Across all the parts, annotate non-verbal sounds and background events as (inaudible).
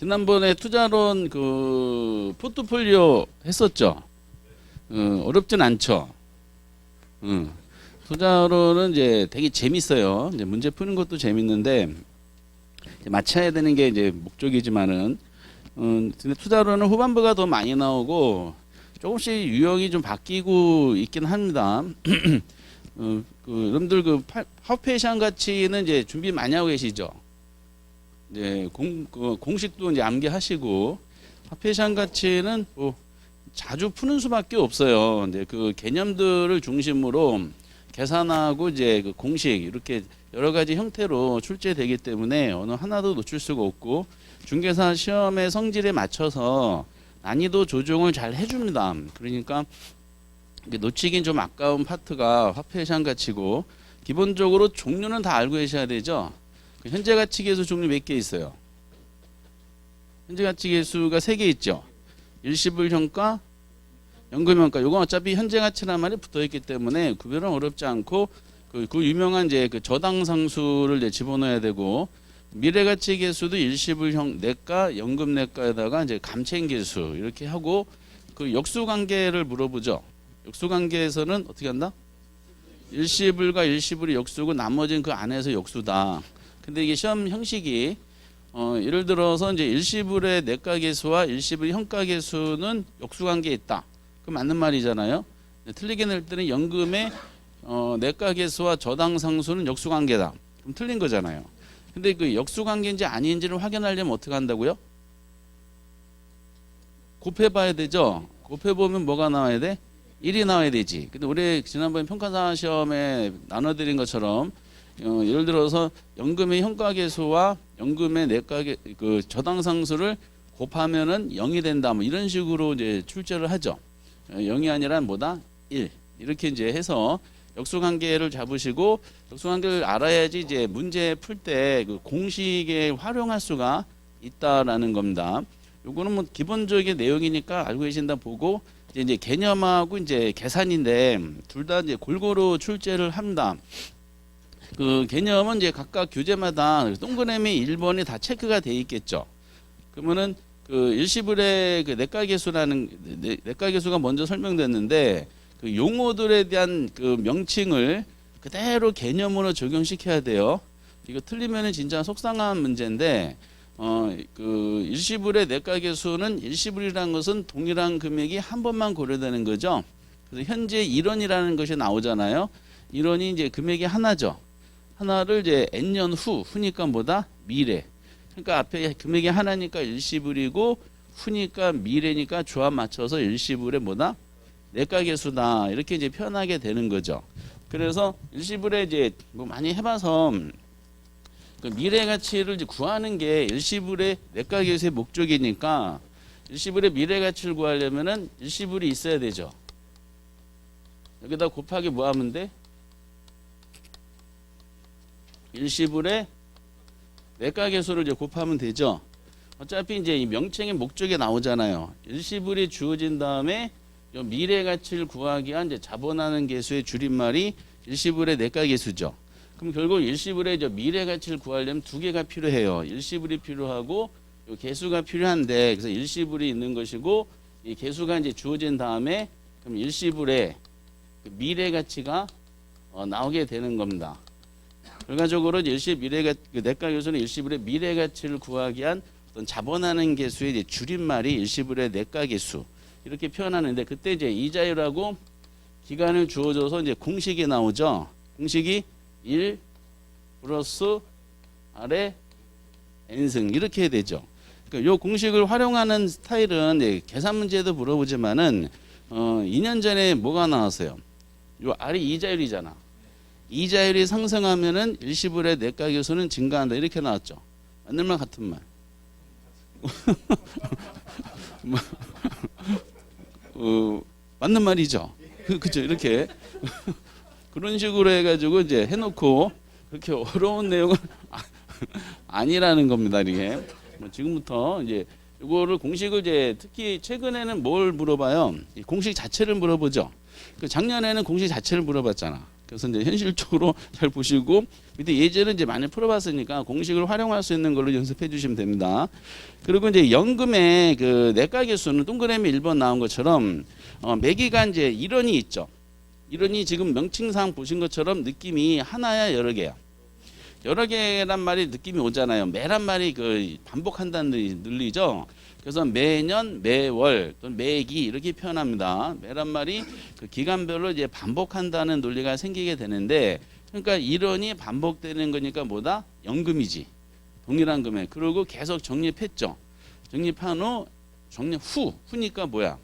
지난번에 투자론 그 포트폴리오 했었죠. 어, 어렵진 않죠. 음. 투자론은 이제 되게 재밌어요. 이제 문제 푸는 것도 재밌는데 맞춰야 되는 게 이제 목적이지만은 음, 근데 투자론은 후반부가 더 많이 나오고 조금씩 유형이 좀 바뀌고 있긴 합니다. (clears throat) 어, 그 여러분들 그 파- 하페이션 가치는 이제 준비 많이 하고 계시죠. 이제 공, 그 공식도 이제 암기하시고 하페이션 가치는 뭐 자주 푸는 수밖에 없어요. 이제 그 개념들을 중심으로 계산하고 이제 그 공식 이렇게 여러 가지 형태로 출제되기 때문에 어느 하나도 놓칠 수가 없고 중개사 시험의 성질에 맞춰서 난이도 조정을 잘 해줍니다. 그러니까 놓치긴 좀 아까운 파트가 화폐시장 가치고 기본적으로 종류는 다 알고 계셔야 되죠. 그 현재 가치 계수 종류 몇 개 있어요? 현재 가치 계수가 세개 있죠. 일시불 현가, 연금 현가. 요건 어차피 현재 가치란 말이 붙어 있기 때문에 구별은 어렵지 않고 그, 그 유명한 이제 그 저당 상수를 이제 집어넣어야 되고 미래 가치 계수도 일시불 형 내가, 연금 내가에다가 이제 감채인 계수 이렇게 하고 그 역수 관계를 물어보죠. 역수 관계에서는 어떻게 한다? 일시불과 일시불이 역수고 나머지는 그 안에서 역수다. 근데 이게 시험 형식이 어, 예를 들어서 이제 일시불의 내가 계수와 일시불의 현가 계수는 역수 관계에 있다. 그 맞는 말이잖아요. 근데 틀리게 낼 때는 연금의 어, 내가 계수와 저당 상수는 역수 관계다. 그럼 틀린 거잖아요. 근데 그 역수 관계인지 아닌지를 확인하려면 어떻게 한다고요? 곱해 봐야 되죠. 곱해 보면 뭐가 나와야 돼? 1이 나와야 되지. 근데 우리 지난번에 평가사 시험에 나눠드린 것처럼 어, 예를 들어서 연금의 현가 계수와 연금의 내가 계, 그 저당 상수를 곱하면은 0이 된다. 뭐 이런 식으로 이제 출제를 하죠. 어, 0이 아니라 뭐다? 1. 이렇게 이제 해서 역수 관계를 잡으시고 역수 관계를 알아야지 이제 문제 풀 때 그 공식에 활용할 수가 있다라는 겁니다. 요거는 뭐 기본적인 내용이니까 알고 계신다 보고 이제, 개념하고 이제 계산인데 둘 다 이제 골고루 출제를 합니다. 그 개념은 이제 각각 교재마다 동그라미 1번이 다 체크가 돼 있겠죠. 그러면은 그 일시불의 그 내가 계수라는 내- 내가 계수가 먼저 설명됐는데 그 용어들에 대한 그 명칭을 그대로 개념으로 적용시켜야 돼요. 이거 틀리면은 진짜 속상한 문제인데 어 그 일시불의 내가 계수는 일시불이라는 것은 동일한 금액이 한 번만 고려되는 거죠. 그래서 현재 1원이라는 것이 나오잖아요. 1원이 이제 금액이 하나죠. 하나를 이제 n년 후 후니까 뭐다 미래. 그러니까 앞에 금액이 하나니까 일시불이고 후니까 미래니까 조합 맞춰서 일시불의 뭐다 내가 계수다 이렇게 이제 표현하게 되는 거죠. 그래서 일시불에 이제 뭐 많이 해봐서 그 미래 가치를 이제 구하는 게 일시불의 내가 계수의 목적이니까 일시불의 미래 가치를 구하려면은 일시불이 있어야 되죠. 여기다 곱하기 뭐 하면 돼? 일시불의 내가 계수를 이제 곱하면 되죠. 어차피 이제 이 명칭의 목적에 나오잖아요. 일시불이 주어진 다음에 요 미래 가치를 구하기 위한 이제 자본하는 계수의 줄임말이 일시불의 내가 계수죠. 그럼 결국 일시불의 저 미래 가치를 구하려면 두 개가 필요해요. 일시불이 필요하고 요 계수가 필요한데 그래서 일시불이 있는 것이고 이 계수가 이제 주어진 다음에 그럼 일시불의 그 미래 가치가 어, 나오게 되는 겁니다. 결과적으로 일시 미래가 그 내가 계수는 일시불의 미래 가치를 구하기 위한 어떤 자본하는 이제 줄임말이 일시불의 내가 계수 이렇게 표현하는데 그때 이제 이자율하고 기간을 주어줘서 이제 공식이 나오죠. 공식이 1 플러스 아래 n승 이렇게 되죠. 그러니까 요 공식을 활용하는 스타일은 이제 계산 문제도 물어보지만은 어 2년 전에 뭐가 나왔어요? 요 R이 이자율이잖아. 이자율이 상승하면은 일시불의 내가 계수는 증가한다 이렇게 나왔죠. 맞는 말 같은 말. 뭐, (laughs) 어, 맞는 말이죠. 그, 그죠 이렇게 (laughs) 그런 식으로 해가지고 이제 해놓고 그렇게 어려운 내용은 (laughs) 아니라는 겁니다. 이게 뭐 지금부터 이제 이거를 공식을 이제 특히 최근에는 뭘 물어봐요? 이 공식 자체를 물어보죠. 그 작년에는 공식 자체를 물어봤잖아. 그래서 이제 현실적으로 잘 보시고 밑에 예제는 이제 많이 풀어봤으니까 공식을 활용할 수 있는 걸로 연습해 주시면 됩니다. 그리고 이제 연금의 그 내과 개수는 동그라미 1번 나온 것처럼 어, 매기가 이제 일원이 있죠. 일원이 지금 명칭상 보신 것처럼 느낌이 하나야 여러 개야. 여러 개란 말이 느낌이 오잖아요. 매란 말이 그 반복한다는 의- 논리죠. 그래서 매년, 매월 또는 매기 이렇게 표현합니다. 매란 말이 그 기간별로 이제 반복한다는 논리가 생기게 되는데 그러니까 일원이 반복되는 거니까 뭐다? 연금이지. 동일한 금액. 그리고 계속 적립했죠. 적립한 후 적립 후 후니까 뭐야?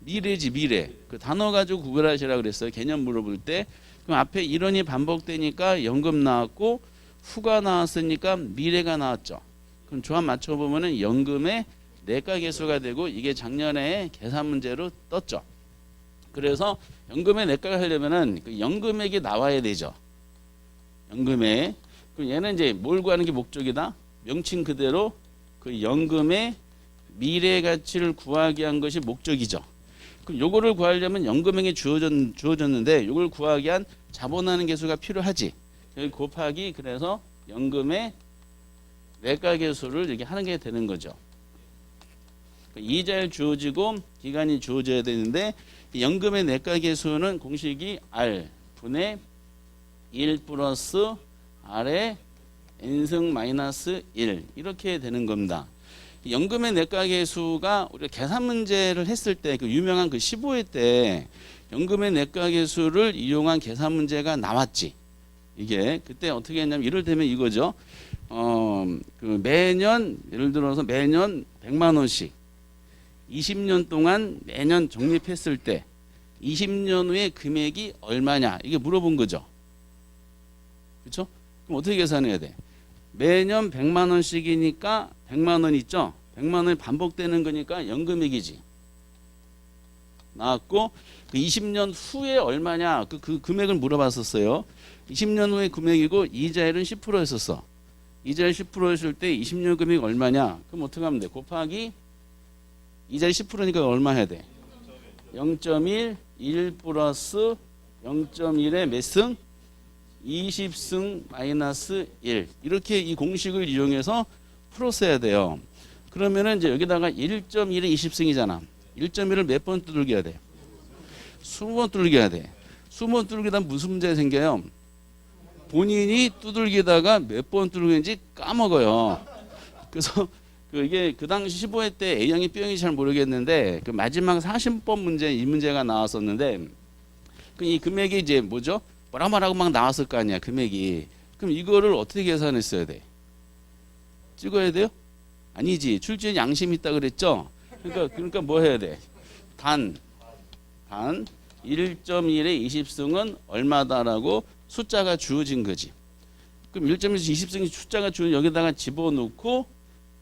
미래지 미래. 그 단어 가지고 구별하시라 그랬어요. 개념 물어볼 때. 그럼 앞에 일원이 반복되니까 연금 나왔고 후가 나왔으니까 미래가 나왔죠. 그럼 조합 맞춰 보면은 연금의 내과 개수가 되고 이게 작년에 계산 문제로 떴죠. 그래서 연금의 내과를 하려면은 그 연금액이 나와야 되죠. 연금에 그럼 얘는 이제 뭘 구하는 게 목적이다. 명칭 그대로 그 연금의 미래 가치를 구하기 위한 것이 목적이죠. 그럼 요거를 구하려면 연금액이 주어졌, 주어졌는데 요걸 구하기 위한 자본하는 개수가 필요하지. 곱하기 그래서 연금의 내과 개수를 이렇게 하는 게 되는 거죠. 그러니까 이자를 주어지고 기간이 주어져야 되는데 이 연금의 내과 개수는 공식이 R 분의 1 플러스 R의 n승 마이너스 1 이렇게 되는 겁니다. 이 연금의 내과 개수가 우리가 계산 문제를 했을 때 그 유명한 그 15회 때 연금의 내과 개수를 이용한 계산 문제가 나왔지. 이게 그때 어떻게 했냐면 이를테면 이거죠. 어, 그 매년 예를 들어서 매년 100만 원씩 20년 동안 매년 적립했을 때 20년 후에 금액이 얼마냐 이게 물어본 거죠. 그렇죠? 그럼 어떻게 계산해야 돼? 매년 100만 원씩이니까 100만 원 있죠? 100만 원이 반복되는 거니까 연금액이지. 나왔고 그 20년 후에 얼마냐 그, 그 금액을 물어봤었어요. 20년 후에 금액이고 이자율은 10%였었어. 이자율 10%였을 때 20년 금액이 얼마냐? 그럼 어떻게 하면 돼? 곱하기 이자율 10%니까 얼마 해야 돼? 0.1, 1 플러스 0.1의 몇 승? 20승 마이너스 1 이렇게 이 공식을 이용해서 풀었어야 돼요. 그러면은 이제 여기다가 1.1의 20승이잖아. 1.1을 몇 번 두들겨야 돼? 20번 두들겨야 돼. 20번 두들기다 무슨 문제가 생겨요? 본인이 두들기다가 몇 번 두들기는지 까먹어요. 그래서 그 이게 그 당시 15회 때 A형이 B형이 잘 모르겠는데 그 마지막 40번 문제 이 문제가 나왔었는데 그 이 금액이 이제 뭐죠? 뭐라 말하고 막 나왔을 거 아니야 금액이. 그럼 이거를 어떻게 계산했어야 돼? 찍어야 돼요? 아니지 출제에 양심 있다 그랬죠. 그러니까 그러니까 뭐 해야 돼? 단, 단 1.1의 20승은 얼마다라고 숫자가 주어진 거지. 그럼 1.1에서 20승이 숫자가 주어진 여기다가 집어넣고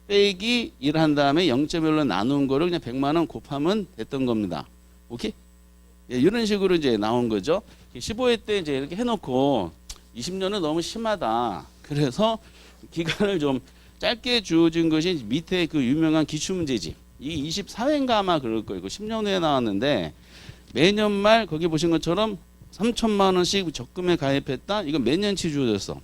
빼기 1 한 다음에 0.1로 나눈 거를 그냥 100만 원 곱하면 됐던 겁니다. 오케이? 예, 이런 식으로 이제 나온 거죠. 15회 때 이제 이렇게 해놓고 20년은 너무 심하다. 그래서 기간을 좀 짧게 주어진 것이 밑에 그 유명한 기출문제지. 이 24회인가 아마 그럴 거예요. 10년 후에 나왔는데 매년 말 거기 보신 것처럼 3천만 원씩 적금에 가입했다. 이거 몇 년치 주어졌어?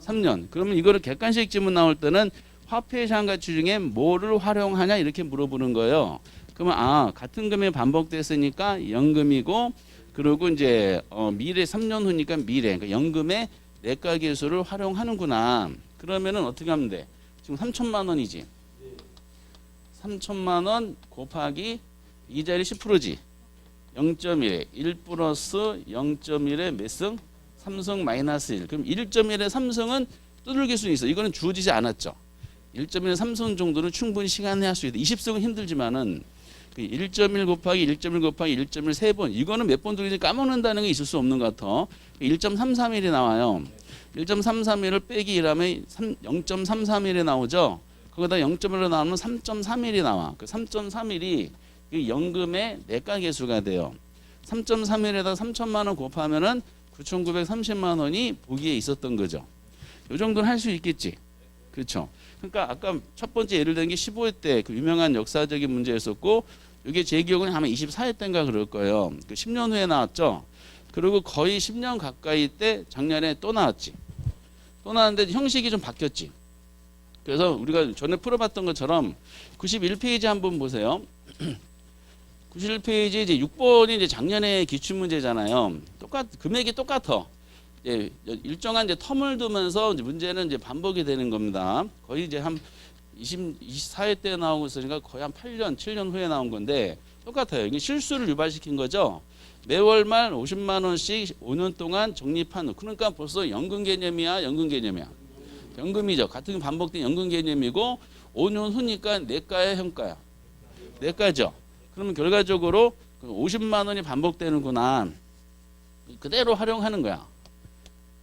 3년. 그러면 이거를 객관식 지문 나올 때는 화폐 시장 가치 중에 뭐를 활용하냐 이렇게 물어보는 거예요. 그러면 아 같은 금액이 반복됐으니까 연금이고 그리고 이제 어, 미래 3년 후니까 미래 그러니까 연금의 내과 기술을 활용하는구나. 그러면은 어떻게 하면 돼? 지금 3천만 원이지. 3천만 원 곱하기 이자율이 10%지. 0.1, 1 플러스 0.1의 몇 승? 3승 마이너스 1. 그럼 1.1의 3승은 두들길 수 있어. 이거는 주어지지 않았죠. 1.1의 3승 정도는 충분히 시간에 할 수 있다. 20승은 힘들지만은 그1.1 곱하기 1.1 곱하기 1.1 세 번. 이거는 몇번 두들지 까먹는다는 게 있을 수 없는 것 같아. 1.331이 나와요. 1.331을 빼기 1하면 0.331이 나오죠. 거기다 0.1로 나오면 3.31이 나와. 그 3.31이 이 연금의 내과 개수가 돼요. 3.31에다 3천만 원 곱하면은 9,930만 원이 보기에 있었던 거죠. 이 정도는 할 수 있겠지. 그렇죠. 그러니까 아까 첫 번째 예를 든 게 15회 때 그 유명한 역사적인 문제였었고 이게 제 기억은 아마 24회 때인가 그럴 거예요. 그 10년 후에 나왔죠. 그리고 거의 10년 가까이 때 작년에 또 나왔지. 또 나왔는데 형식이 좀 바뀌었지. 그래서 우리가 전에 풀어봤던 것처럼 91페이지 한번 보세요. (clears throat) 91페이지 이제 6번이 이제 작년에 기출 문제잖아요. 똑같 금액이 똑같아. 예, 일정한 이제 텀을 두면서 이제 문제는 이제 반복이 되는 겁니다. 거의 이제 한 20, 24회 때 나온 것이니까 거의 한 8년, 7년 후에 나온 건데 똑같아요. 이게 실수를 유발시킨 거죠. 매월 말 50만 원씩 5년 동안 적립한 후. 그러니까 벌써 연금 개념이야, 연금 개념이야. 연금이죠. 같은 반복된 연금 개념이고 5년 후니까 내과야, 현과야. 내과죠. 그러면 결과적으로 그 50만 원이 반복되는구나. 그대로 활용하는 거야.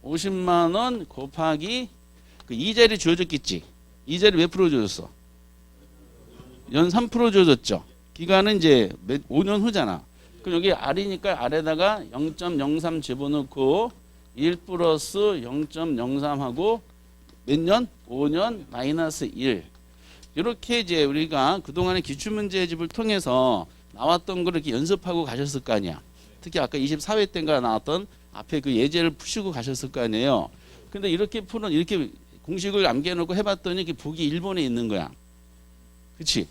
50만 원 곱하기 그 이자리 주어졌겠지. 이자리 몇 프로 주어졌어? 연3% 주어졌죠. 기간은 이제 몇, 5년 후잖아. 그럼 여기 R이니까 R에다가 0.03 집어넣고 1 플러스 0.03 하고 몇 년? 5년 마이너스 1. 이렇게 이제 우리가 그동안의 기출문제집을 통해서 나왔던 걸 이렇게 연습하고 가셨을 거 아니야. 특히 아까 24회 때인가 나왔던 앞에 그 예제를 푸시고 가셨을 거 아니에요. 근데 이렇게 푸는 이렇게 공식을 남겨놓고 해봤더니 이게 보기 일본에 있는 거야. 그치?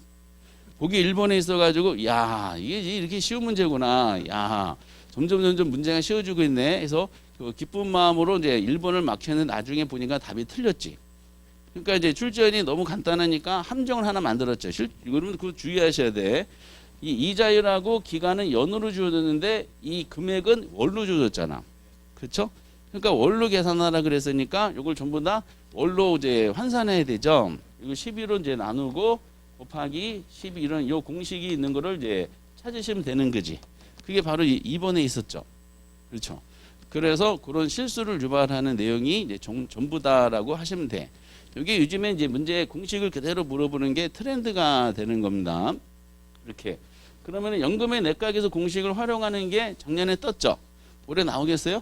보기 일본에 있어가지고 야 이게 이렇게 쉬운 문제구나. 야 점점 점점 문제가 쉬워지고 있네. 해서 그 기쁜 마음으로 이제 일본을 막혔는데 나중에 보니까 답이 틀렸지. 그러니까 이제 출제원이 너무 간단하니까 함정을 하나 만들었죠. 실, 이거는 그 주의하셔야 돼. 이 이자율하고 기간은 연으로 주어졌는데 이 금액은 월로 주어졌잖아. 그렇죠? 그러니까 월로 계산하라 그랬으니까 이걸 전부 다 월로 이제 환산해야 되죠. 이거 12로 이제 나누고 곱하기 12 이런 요 공식이 있는 거를 이제 찾으시면 되는 거지. 그게 바로 이 2번에 있었죠. 그렇죠. 그래서 그런 실수를 유발하는 내용이 이제 정- 전부다라고 하시면 돼. 이게 요즘에 이제 문제 공식을 그대로 물어보는 게 트렌드가 되는 겁니다. 이렇게. 그러면 연금의 내각에서 공식을 활용하는 게 작년에 떴죠. 올해 나오겠어요?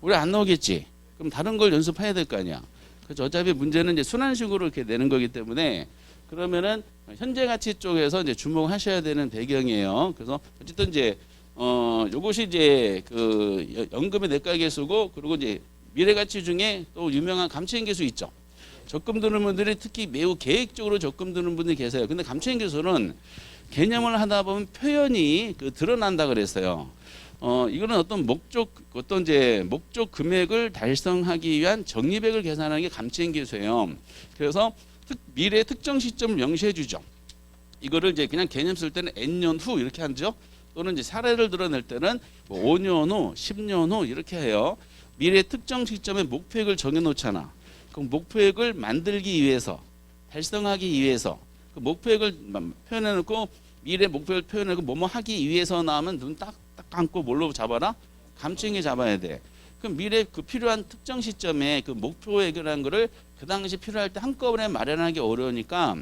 올해 안 나오겠지. 그럼 다른 걸 연습해야 될 거 아니야. 그래서 어차피 문제는 이제 순환식으로 이렇게 내는 거기 때문에 그러면은 현재 가치 쪽에서 이제 주목하셔야 되는 배경이에요. 그래서 어쨌든 이제 어 요것이 이제 그 여- 연금의 내각 개수고 그리고 이제 미래 가치 중에 또 유명한 감채인 개수 있죠. 적금 드는 분들이 특히 매우 계획적으로 적금 드는 분들이 계세요. 근데 감채인 개수는 개념을 하다 보면 표현이 그 드러난다 그랬어요. 어 이거는 어떤 목적 어떤 이제 목적 금액을 달성하기 위한 적립액을 계산하는 게 감채인 개수예요. 그래서 특, 미래 특정 시점을 명시해 주죠. 이거를 이제 그냥 개념 쓸 때는 N년 후 이렇게 하죠. 또는 이제 사례를 드러낼 때는 뭐 5년 후, 10년 후 이렇게 해요. 미래 특정 시점에 목표액을 정해 놓잖아. 그럼 목표액을 만들기 위해서 달성하기 위해서 그 목표액을 마- 표현해 놓고 미래 목표를 표현하고 뭐뭐 하기 위해서 나오면 눈 딱 딱 감고 뭘로 잡아라? 감추게 잡아야 돼. 그럼 미래 그 필요한 특정 시점에 그 목표액이라는 거를 그 당시 필요할 때 한꺼번에 마련하기 어려우니까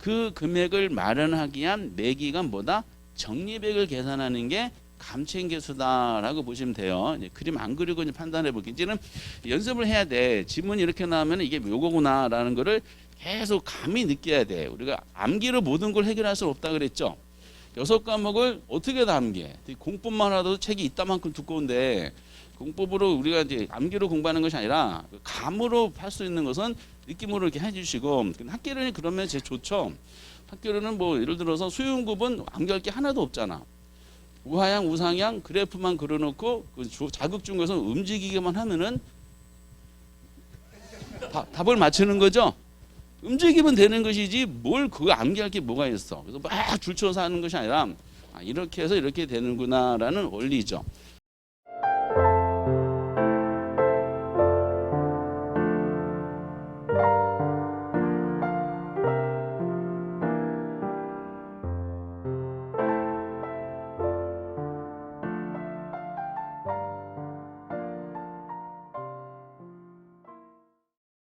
그 금액을 마련하기 위한 매기가 뭐다? 적립액을 계산하는 게 감채인계수다라고 보시면 돼요. 그림 안 그리고 판단해 볼게요. 이제는 연습을 해야 돼. 지문이 이렇게 나오면 이게 요거구나라는 거를 계속 감이 느껴야 돼. 우리가 암기로 모든 걸 해결할 수 없다 그랬죠. 여섯 과목을 어떻게 다 암기해? 공법만 하도 책이 이따만큼 두꺼운데 공법으로 우리가 이제 암기로 공부하는 것이 아니라 그 감으로 할 수 있는 것은 느낌으로 이렇게 해주시고 학교는 그러면 제일 좋죠. 학교는 뭐 예를 들어서 수용급은 암기할 게 하나도 없잖아. 우하향, 우상향 그래프만 그려놓고 그 조- 자극 중에서 움직이기만 하면은 다- 답을 맞추는 거죠. 움직이면 되는 것이지 뭘 그거 암기할 게 뭐가 있어. 그래서 막 줄쳐서 하는 것이 아니라 아, 이렇게 해서 이렇게 되는구나라는 원리죠.